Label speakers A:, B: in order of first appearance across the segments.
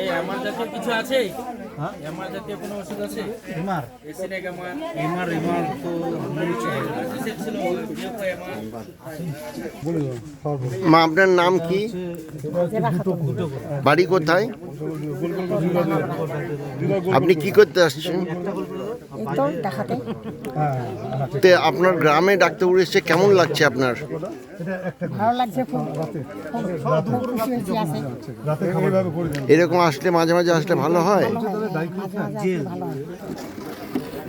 A: এই আমার জাতীয় কিছু আছে? আমার জাতীয় কোনো ওষুধ আছে?
B: এমআর।
A: এসিনেক আমার?
B: এমআর এমআর তো
C: মা আপনার নাম কি? বাড়ি কোথায়? আপনি কি করতে আসছেন?
D: তো
C: আপনার গ্রামে ডাক্তারবাবু এসছে কেমন লাগছে আপনার? এরকম আসলে মাঝে মাঝে আসলে ভালো হয়।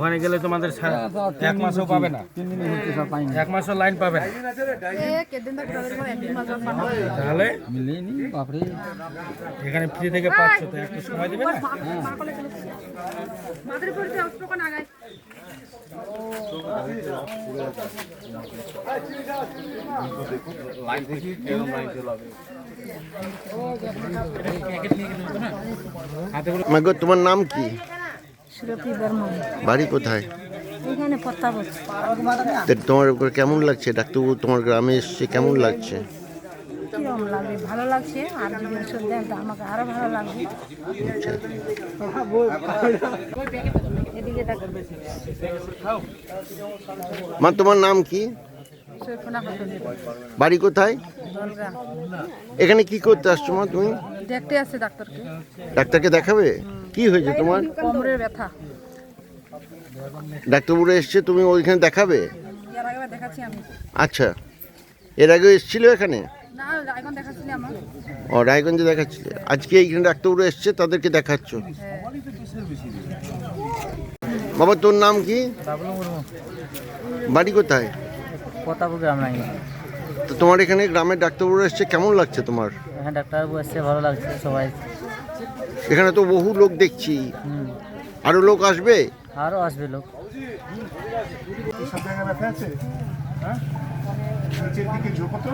A: ওখানে গেলে তোমাদের এক মাসও পাবে না। এক মাসও লাইন পাবে না। তাহলে? এখানে ফ্রি থেকে পাচ্ছ তো একটু সময় দেবে না?
C: তোমার নাম কি? বাড়ি কোথায়? তোমার উপরে কেমন লাগছে? ডাক্তারবাবু তোমার গ্রামে এসছে কেমন লাগছে?
D: কীরকম লাগবে? ভালো লাগছে? আর যদি ওষুধ দেন তো আমাকে আরও ভালো লাগবে।
C: মা তোমার নাম কি? বাড়ি কোথায়? এখানে কি করতে আসছো মা তুমি?
D: দেখতে আসছে ডাক্তারকে।
C: ডাক্তারকে দেখাবে? কি হয়েছে তোমার?
D: কোমরের ব্যথা।
C: ডাক্তারবাবুরা এসছে তুমি ওইখানে দেখাবে?
D: এর আগে দেখাচ্ছি আমি।
C: আচ্ছা। এর আগে এসেছিল এখানে? ও রায়গঞ্জে দেখাচ্ছিলে। আজকে এইখানে ডাক্তারবাবু এসছে তাদেরকে দেখাচ্ছ। বাবা তোর নাম কি? বাড়ি কোথায়?
E: প্রতাপ গ্রাম নাই।
C: তো তোমার এখানে গ্রামের ডাক্তারবাবু এসছে কেমন লাগছে তোমার?
E: এখানে ডাক্তারবাবু এসছে ভালো লাগছে সবাই।
C: এখানে তো বহু লোক দেখছি আরও লোক আসবে
E: আরও আসবে লোক
B: নিচের দিকে ঝোঁকো তো।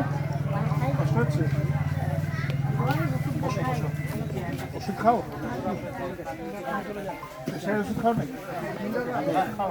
B: ওষুধ খাও ওষুধ খাও নাকি খাও।